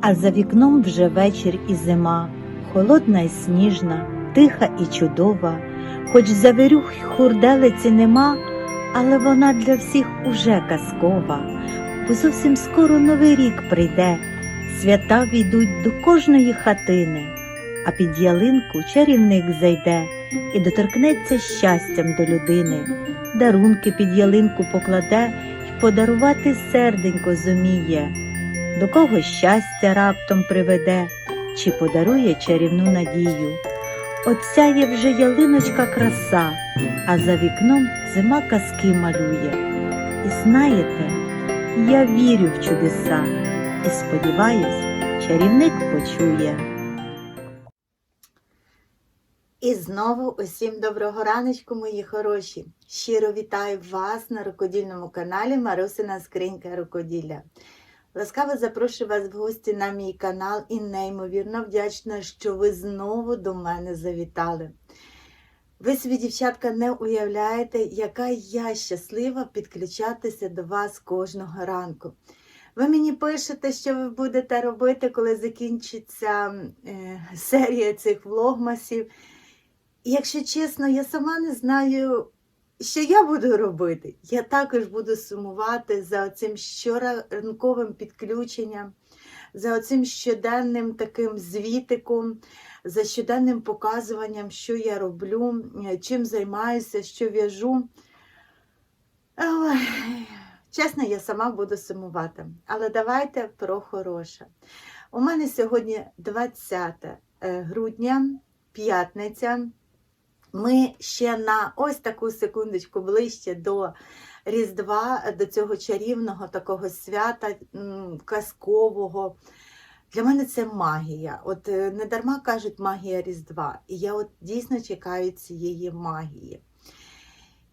а за вікном вже вечір і зима, холодна і сніжна, тиха і чудова, хоч завірюх й хурделиці нема, але вона для всіх уже казкова, бо зовсім скоро новий рік прийде, свята війдуть до кожної хатини, а під ялинку чарівник зайде і доторкнеться щастям до людини, дарунки під ялинку покладе й подарувати серденько зуміє, до кого щастя раптом приведе, чи подарує чарівну надію. Оця є вже ялиночка краса, а за вікном зима казки малює. І знаєте, я вірю в чудеса і сподіваюсь, чарівник почує. І знову усім доброго раночку, мої хороші. Щиро вітаю вас на рукодільному каналі Марусина Скринька Рукоділля. Ласкаво запрошую вас в гості на мій канал і неймовірно вдячна, що ви знову до мене завітали. Ви собі, дівчатка, не уявляєте, яка я щаслива підключатися до вас кожного ранку. Ви мені пишете, що ви будете робити, коли закінчиться е, серія цих влогмасів. І якщо чесно, я сама не знаю, що я буду робити. Я також буду сумувати за цим щоранковим підключенням, за оцим щоденним таким звітиком, за щоденним показуванням, що я роблю, е, чим займаюся, що в'яжу. Ой, Чесно, я сама буду сумувати. Але давайте про хороше. У мене сьогодні 20 е, грудня, п'ятниця. Ми ще на ось таку секундочку ближче до Різдва, до цього чарівного такого свята казкового. Для мене це магія. От е, не дарма кажуть магія Різдва. І я от дійсно чекаю цієї магії.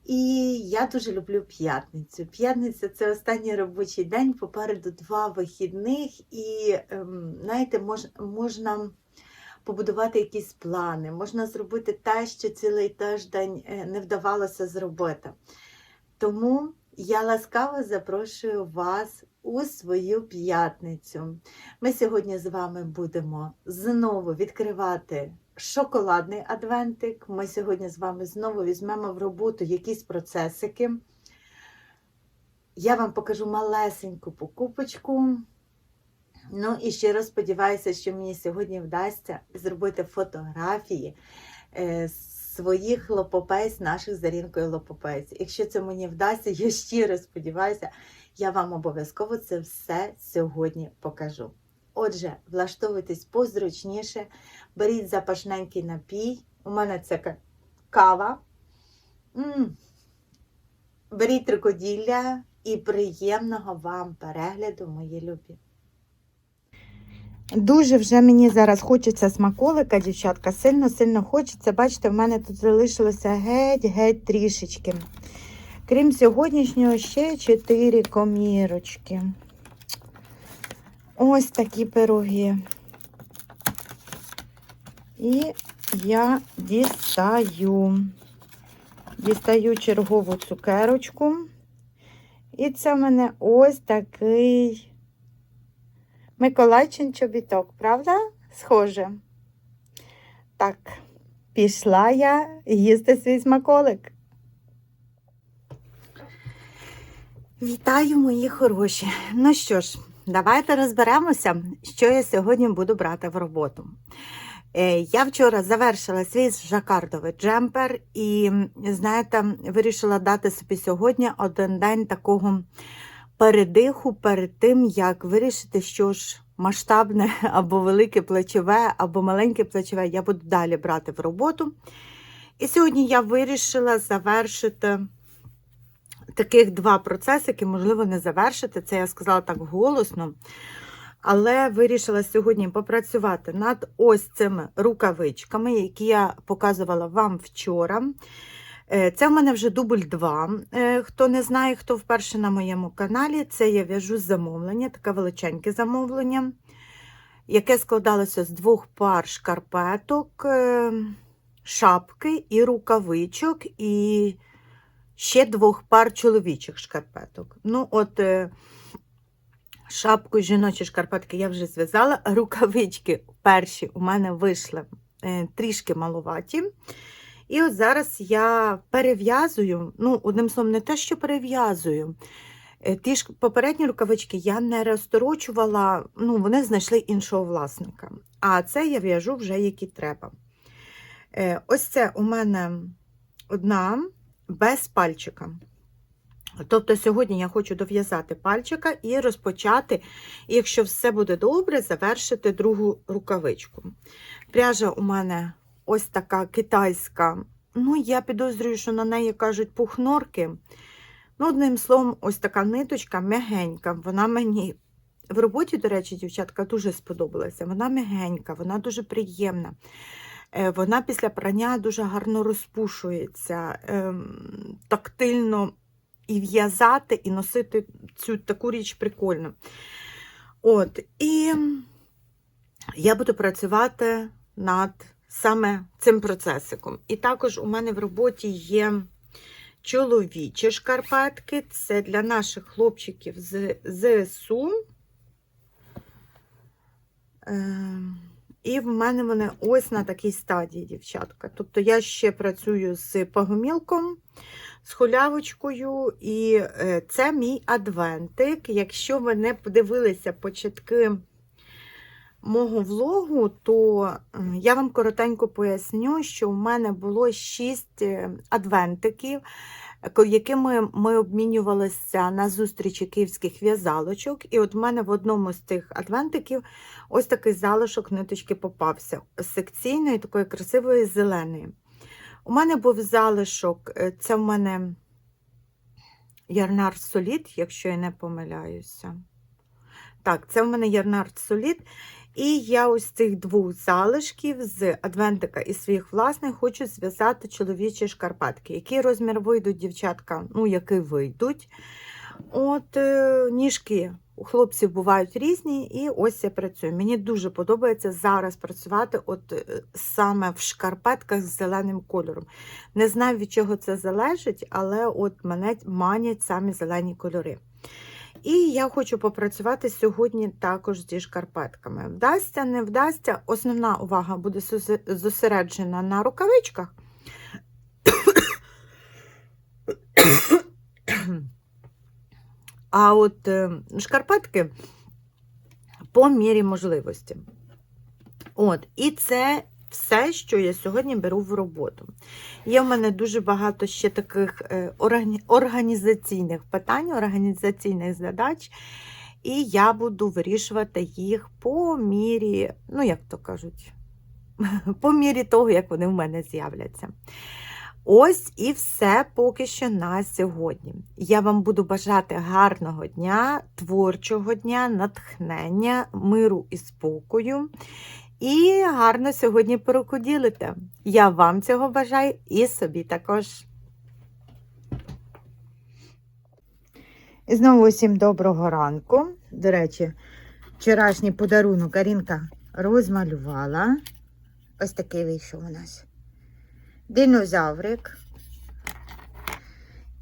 І я дуже люблю п'ятницю. П'ятниця це останній робочий день, попереду два вихідних, і ем, знаєте, можна побудувати якісь плани, можна зробити те, що цілий тиждень е, не вдавалося зробити. Тому я ласкаво запрошую вас у свою п'ятницю. Ми сьогодні з вами будемо знову відкривати шоколадний адвентик. Ми сьогодні з вами знову візьмемо в роботу якісь процесики. Я вам покажу малесеньку покупочку. Ну і ще раз сподіваюся, що мені сьогодні вдасться зробити фотографії е, своїх лопопець, наших з Зарінкою лопопець. Якщо це мені вдасться, я щиро сподіваюся, я вам обов'язково це все сьогодні покажу. Отже, влаштовуйтесь позручніше, беріть запашненький напій. У мене це ка- кава. М. Беріть рукоділля і приємного вам перегляду, мої любі. Дуже вже мені зараз хочеться смаколика, дівчатка. Сильно-сильно хочеться. Бачите, в мене тут залишилося геть-геть трішечки. Крім сьогоднішнього, ще 4 комірочки. Ось такі пироги. І я дістаю. Дістаю чергову цукерочку. І це в мене ось такий Миколайчин чобіток, правда? Схоже. Так, пішла я їсти свій смаколик. Вітаю, мої хороші. Ну що ж, давайте розберемося, що я сьогодні буду брати в роботу. Е, Я вчора завершила свій жакардовий джемпер і, знаєте, вирішила дати собі сьогодні один день такого передиху перед тим, як вирішити, що ж масштабне або велике плечове, або маленьке плечове я буду далі брати в роботу. І сьогодні я вирішила завершити таких два процесики, можливо, не завершити. Це я сказала так голосно. Але вирішила сьогодні попрацювати над ось цими рукавичками, які я показувала вам вчора. Е, Це в мене вже дубль 2. Хто не знає, хто вперше на моєму каналі, це я в'яжу замовлення, таке величеньке замовлення, яке складалося з двох пар шкарпеток, е, шапки і рукавичок, і ще двох пар чоловічих шкарпеток. Ну, от е, Шапку жіночі шкарпетки я вже зв'язала. Рукавички перші у мене вийшли е, трішки малуваті. І от зараз я перев'язую, ну, одним словом, не те, що перев'язую. Е, Ті ж попередні рукавички я не розторочувала, ну, вони знайшли іншого власника. А це я в'яжу вже які треба. Е, Ось це у мене одна без пальчика. Тобто сьогодні я хочу дов'язати пальчика і розпочати, якщо все буде добре, завершити другу рукавичку. Пряжа у мене ось така китайська. Ну, я підозрюю, що на неї кажуть пухнорки. Ну, одним словом, ось така ниточка м'ягенька. Вона мені в роботі, до речі, дівчатка, дуже сподобалася. Вона м'ягенька, вона дуже приємна. Е, Вона після прання дуже гарно розпушується, ем, тактильно і в'язати, і носити цю таку річ прикольно. От, і я буду працювати над саме цим процесиком. І також у мене в роботі є чоловічі шкарпетки. Це для наших хлопчиків з ЗСУ. Ем, І в мене вони ось на такій стадії, дівчатка. Тобто я ще працюю з погомілком, з холявочкою, і е, це мій адвентик. Якщо ви не подивилися початки мого влогу, то е, я вам коротенько поясню, що у мене було 6 адвентиків, якими ми обмінювалися на зустрічі київських в'язалочок. І от в мене в одному з тих адвентиків ось такий залишок ниточки попався секційної, такої красивої зеленої. У мене був залишок, е, це в мене Ярнар Солід, якщо я не помиляюся. Так, це в мене Ярнар Солід. І я ось цих двох залишків з адвентика і своїх власних хочу зв'язати чоловічі шкарпетки. Який розмір вийдуть, дівчатка? Ну, який вийдуть. От е, ніжки у хлопців бувають різні, і ось я працюю. Мені дуже подобається зараз працювати от е, саме в шкарпетках з зеленим кольором. Не знаю, від чого це залежить, але от мене манять самі зелені кольори. І я хочу попрацювати сьогодні також зі шкарпетками. Вдасться, не вдасться. Основна увага буде зосереджена на рукавичках. А от е, шкарпетки по мірі можливості. От, і це все, що я сьогодні беру в роботу. Є в мене дуже багато ще таких е, організаційних питань, організаційних задач, і я буду вирішувати їх по мірі, ну, як то кажуть, по мірі того, як вони в мене з'являться. Ось і все поки що на сьогодні. Я вам буду бажати гарного дня, творчого дня, натхнення, миру і спокою. І гарно сьогодні порукоділите. Я вам цього бажаю і собі також. Знову усім доброго ранку. До речі, вчорашній подарунок Арінка розмалювала. Ось такий вийшов у нас. Динозаврик.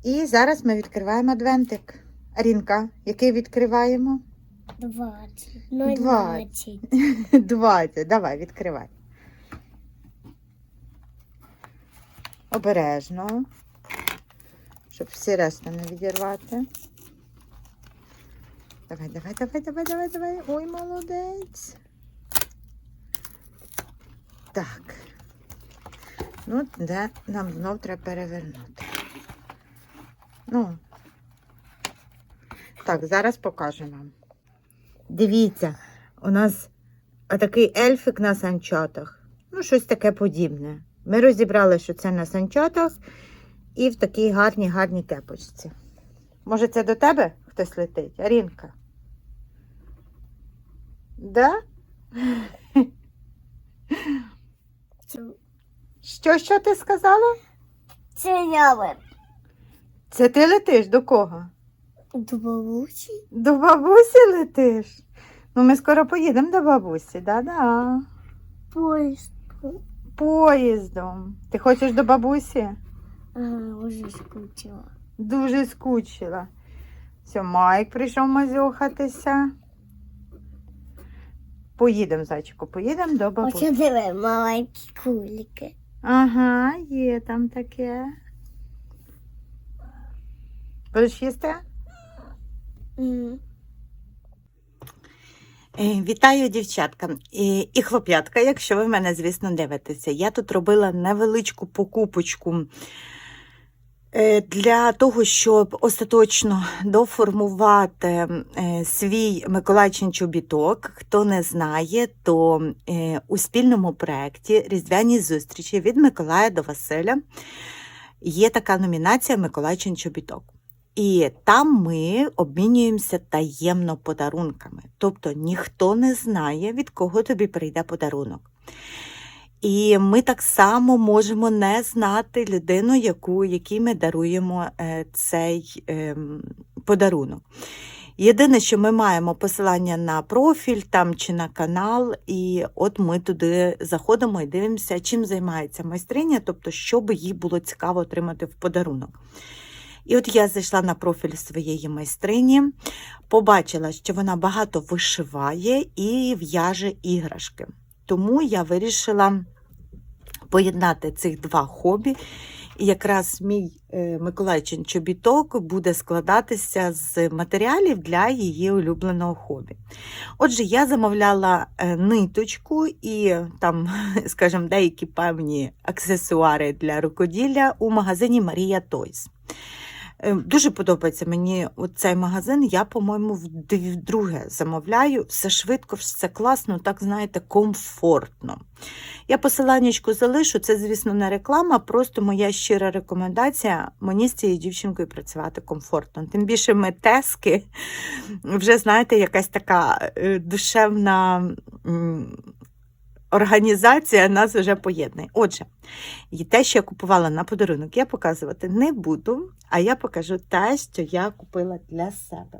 І зараз ми відкриваємо адвентик. Арінка, який відкриваємо? Двадцять. Ну, Двадцять. двадцять. 20. Давай, відкривай. Обережно, щоб всі решта не відірвати. Давай, давай, давай, давай, давай, давай. Ой, молодець. Так. Ну, де нам знов треба перевернути. Ну. Так, зараз покажу вам. Дивіться, у нас такий ельфик на санчатах. Ну, щось таке подібне. Ми розібрали, що це на санчатах і в такій гарній, гарній кепочці. Може, це до тебе хтось летить? Арінка? Да? Що, що ти сказала? це я леп. Це ти летиш до кого? До бабусі? До бабусі летиш? Ну, ми скоро поїдемо до бабусі, да-да. Поїзд. Поїздом. Ти хочеш до бабусі? Ага, вже скучила. Дуже скучила. Все, Майк прийшов мазюхатися. Поїдемо, зайчику, поїдемо до бабусі. Оце диви, маленькі кулики. Ага, є там таке. Будеш їсти? Е, Вітаю, дівчатка і, і хлоп'ятка, якщо ви мене, звісно, дивитеся. Я тут робила невеличку покупочку е, для того, щоб остаточно доформувати е, свій Миколайчин чобіток. Хто не знає, то у спільному проєкті Різдвяні зустрічі від Миколая до Василя є така номінація Миколайчин чобіток. І там ми обмінюємося таємно подарунками. Тобто ніхто не знає, від кого тобі прийде подарунок. І ми так само можемо не знати людину, яку, якій ми даруємо е, цей ем, подарунок. Єдине, що ми маємо посилання на профіль там чи на канал, і от ми туди заходимо і дивимося, чим займається майстриня, тобто, що їй було цікаво отримати в подарунок. І от я зайшла на профіль своєї майстрині, побачила, що вона багато вишиває і в'яже іграшки. Тому я вирішила поєднати цих два хобі. І якраз мій е, Миколайчин чобіток буде складатися з матеріалів для її улюбленого хобі. Отже, я замовляла е, ниточку і там, скажімо, деякі певні аксесуари для рукоділля у магазині Марія Тойс. Е, Дуже подобається мені цей магазин. Я, по-моєму, вдруге замовляю. Все швидко, все класно, так знаєте, комфортно. Я посиланнячку залишу. Це, звісно, не реклама, просто моя щира рекомендація. Мені з цією дівчинкою працювати комфортно. Тим більше ми тески, вже знаєте, якась така е, душевна. Організація нас вже поєднує. Отже, те, що я купувала на подарунок, я показувати не буду, а я покажу те, що я купила для себе.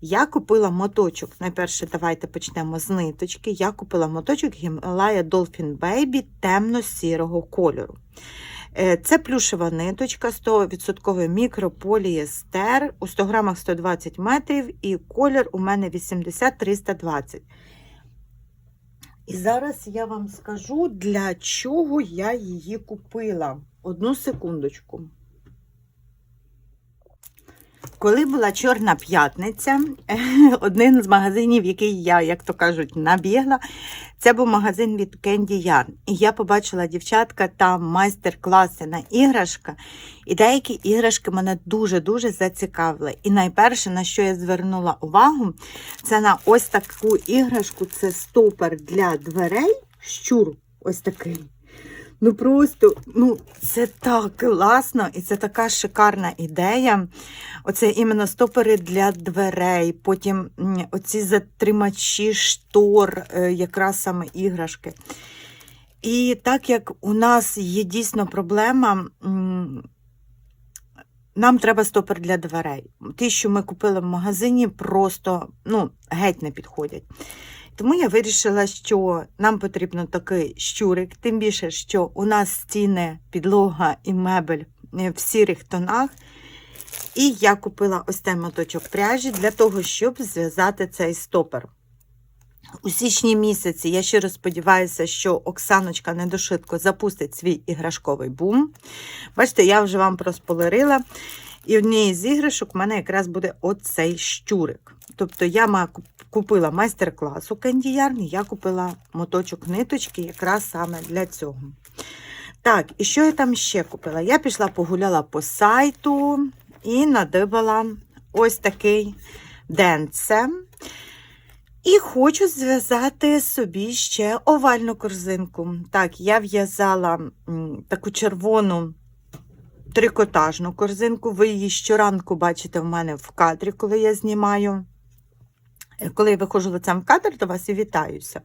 Я купила моточок. Найперше, давайте почнемо з ниточки. Я купила моточок Himalaya Dolphin Baby темно-сірого кольору. Е, Це плюшева ниточка, 100% мікрополієстер, у 100 грамах 120 метрів, і колір у мене 80-320. І зараз я вам скажу, для чого я її купила. Одну секундочку. Коли була Чорна п'ятниця, один з магазинів, який я, як то кажуть, набігла, це був магазин від Candy Yarn. І я побачила дівчатка там майстер-класи на іграшка. І деякі іграшки мене дуже-дуже зацікавили. І найперше, на що я звернула увагу, це на ось таку іграшку. Це стопер для дверей. Щур ось такий. Ну просто ну, це так класно і це така шикарна ідея. Оце іменно стопери для дверей, потім оці затримачі штор, е, якраз саме іграшки. І так як у нас є дійсно проблема, нам треба стопер для дверей. Ті, що ми купили в магазині, просто ну, геть не підходять. Тому я вирішила, що нам потрібно такий щурик, тим більше, що у нас стіни, підлога і мебель е, в сірих тонах. І я купила ось цей моточок пряжі для того, щоб зв'язати цей стопер. У січні місяці я щиро сподіваюся, що Оксаночка недошвидко запустить свій іграшковий бум. Бачите, я вже вам проспойлерила. І однією з іграшок в мене якраз буде оцей щурик. Тобто я купила майстер-клас у Candy Yarn, і я купила моточок ниточки якраз саме для цього. Так, і що я там ще купила? Я пішла погуляла по сайту і надибала ось такий денце. І хочу зв'язати собі ще овальну корзинку. Так, я в'язала таку червону трикотажну корзинку. Ви її щоранку бачите в мене в кадрі, коли я знімаю. Коли я виходжу лицем в кадр до вас і вітаюся.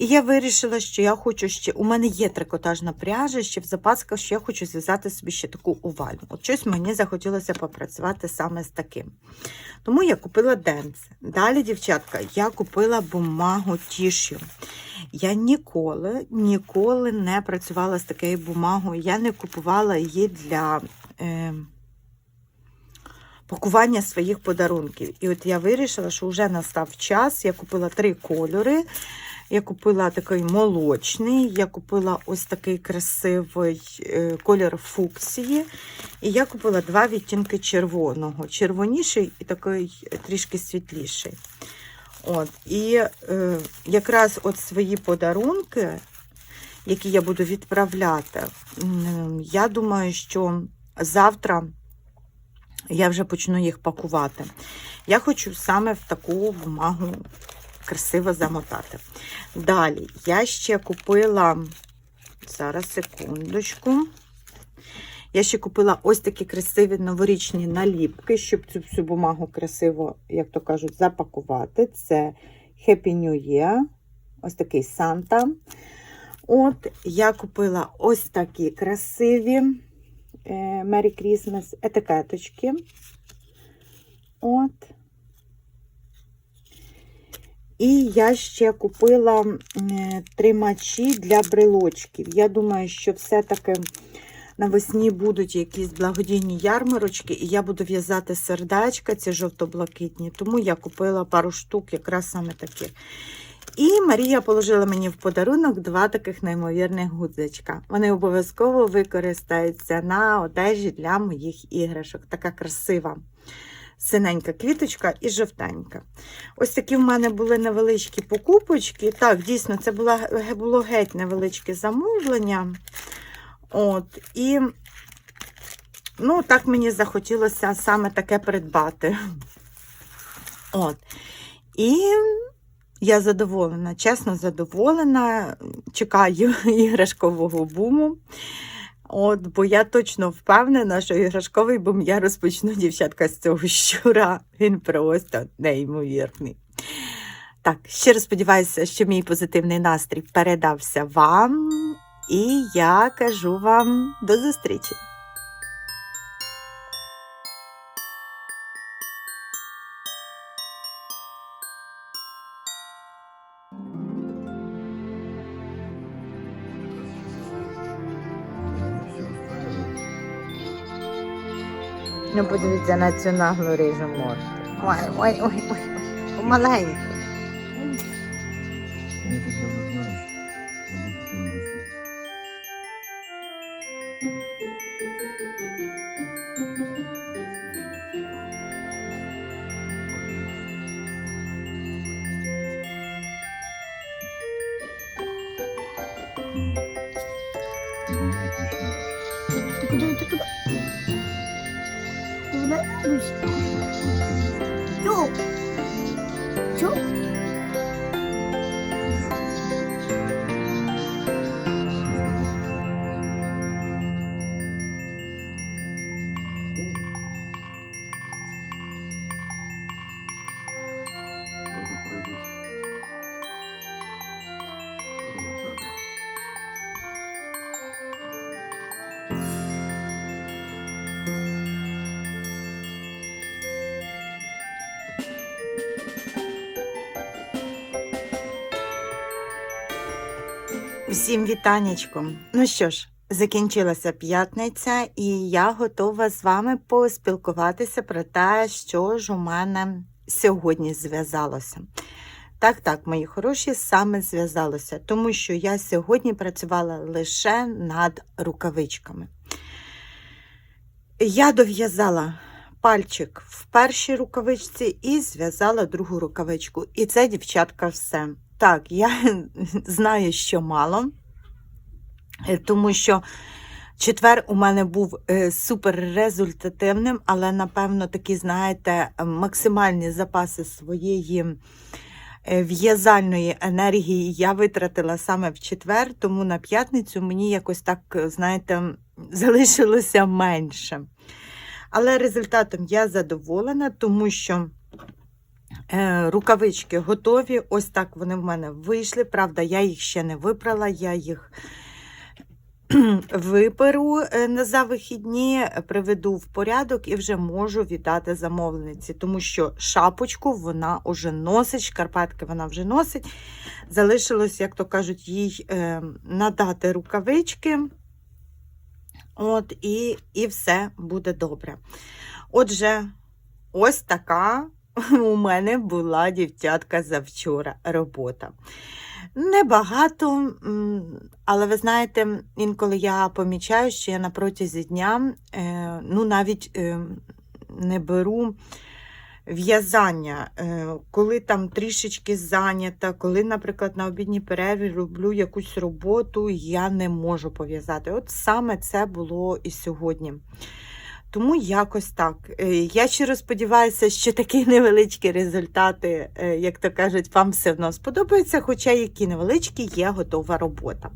І я вирішила, що я хочу ще. У мене є трикотажна пряжа, ще в запасках, що я хочу зв'язати собі ще таку овальну. От щось мені захотілося попрацювати саме з таким. Тому я купила денце. Далі, дівчатка, я купила бумагу тішю. Я ніколи, ніколи не працювала з такою бумагою. Я не купувала її для е, пакування своїх подарунків. І от я вирішила, що вже настав час. Я купила три кольори. Я купила такий молочний, я купила ось такий красивий е, колір фуксії. І я купила два відтінки червоного. Червоніший і такий трішки світліший. От, і е, якраз от свої подарунки, які я буду відправляти, я думаю, що завтра я вже почну їх пакувати. Я хочу саме в таку бумагу красиво замотати. Далі я ще купила, зараз секундочку. Я ще купила ось такі красиві новорічні наліпки, щоб цю всю бумагу красиво, як то кажуть, запакувати. Це Happy New Year, ось такий Санта. От, я купила ось такі красиві е, Merry Christmas етикеточки. От. І я ще купила тримачі для брелочків. Я думаю, що все-таки навесні будуть якісь благодійні ярмарочки, і я буду в'язати сердечка, ці жовто-блакитні. Тому я купила пару штук, якраз саме таких. І Марія положила мені в подарунок два таких неймовірних гудзичка. Вони обов'язково використаються на одежі для моїх іграшок. Така красива синенька квіточка і жовтенька. Ось такі в мене були невеличкі покупочки. Так, дійсно, це була, було геть невеличке замовлення. От, і ну, так мені захотілося саме таке придбати. От. І я задоволена, чесно задоволена. Чекаю іграшкового буму. От, бо я точно впевнена, що іграшковий бум я розпочну, дівчатка, з цього щура. Він просто неймовірний. Так, щиро сподіваюся, що мій позитивний настрій передався вам. І я кажу вам до зустрічі. Ну, подивіться на цю наглу рижу морду. Ой, ой, ой, ой, ой. Помаленьку. Я тебе не まぶしちょちょ？うん。Всім вітанечком. Ну що ж, закінчилася п'ятниця, і я готова з вами поспілкуватися про те, що ж у мене сьогодні зв'язалося. Так, так, мої хороші, саме зв'язалося, тому що я сьогодні працювала лише над рукавичками. Я дов'язала пальчик в першій рукавичці і зв'язала другу рукавичку. І це, дівчатка, все. Так, я знаю, що мало, е, тому що четвер у мене був е, супер результативним, але, напевно, такі, знаєте, максимальні запаси своєї е, в'язальної енергії я витратила саме в четвер, тому на п'ятницю мені якось так, знаєте, залишилося менше. Але результатом я задоволена, тому що Рукавички готові. Ось так вони в мене вийшли. Правда, я їх ще не випрала, я їх виперу е, за вихідні, приведу в порядок і вже можу віддати замовниці, тому що шапочку вона вже носить, шкарпетки вона вже носить. Залишилось, як то кажуть, їй е, надати рукавички. От, і, і все буде добре. Отже, ось така у мене була дівчатка завчора робота. Небагато, але ви знаєте, інколи я помічаю, що я на протязі дня е, ну, навіть е, не беру в'язання, е, коли там трішечки зайнята, коли, наприклад, на обідній перерві роблю якусь роботу, я не можу пов'язати. От саме це було і сьогодні. Тому якось так. Е, Я щиро сподіваюся, що такі невеличкі результати, е, як то кажуть, вам все одно сподобаються, хоча які невеличкі є готова робота.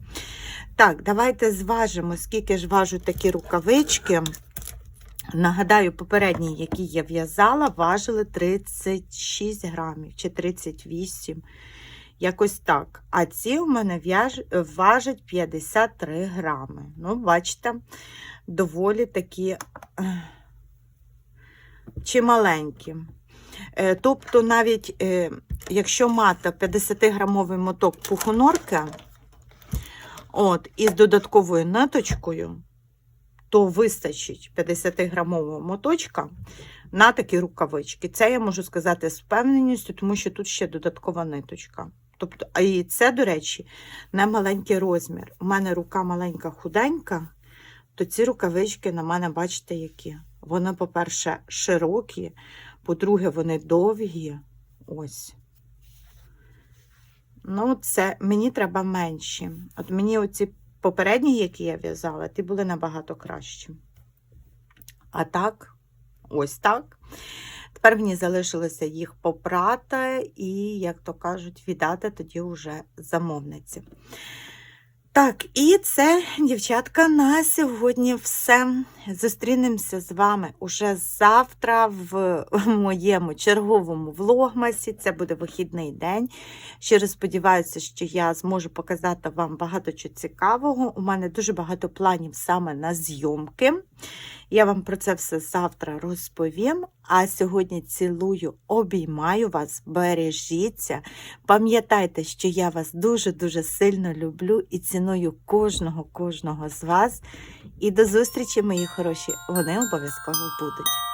Так, давайте зважимо, скільки ж важу такі рукавички. Нагадаю, попередні, які я в'язала, важили 36 грамів чи 38. Якось так. А ці у мене важать 53 грами. Ну, бачите, доволі такі чималенькі. Е, Тобто, навіть е, якщо мати 50-грамовий моток пухонорки, от, із додатковою ниточкою, то вистачить 50-грамового моточка на такі рукавички. Це я можу сказати з впевненістю, тому що тут ще додаткова ниточка. Тобто, а і це, до речі, не маленький розмір. У мене рука маленька худенька, то ці рукавички на мене, бачите, які. Вони, по-перше, широкі, по-друге, вони довгі. Ось. Ну, це мені треба менші. От мені оці попередні, які я в'язала, ті були набагато кращі. А так, ось так. Тепер мені залишилося їх попрати і, як то кажуть, віддати тоді вже замовниці. Так, і це, дівчатка, на сьогодні все. Зустрінемося з вами уже завтра в моєму черговому влогмасі. Це буде вихідний день. Щиро сподіваюся, що я зможу показати вам багато чого цікавого. У мене дуже багато планів саме на зйомки. Я вам про це все завтра розповім. А сьогодні цілую, обіймаю вас, бережіться. Пам'ятайте, що я вас дуже-дуже сильно люблю і ціную кожного, кожного з вас. І до зустрічі, мої хороші. Вони обов'язково будуть.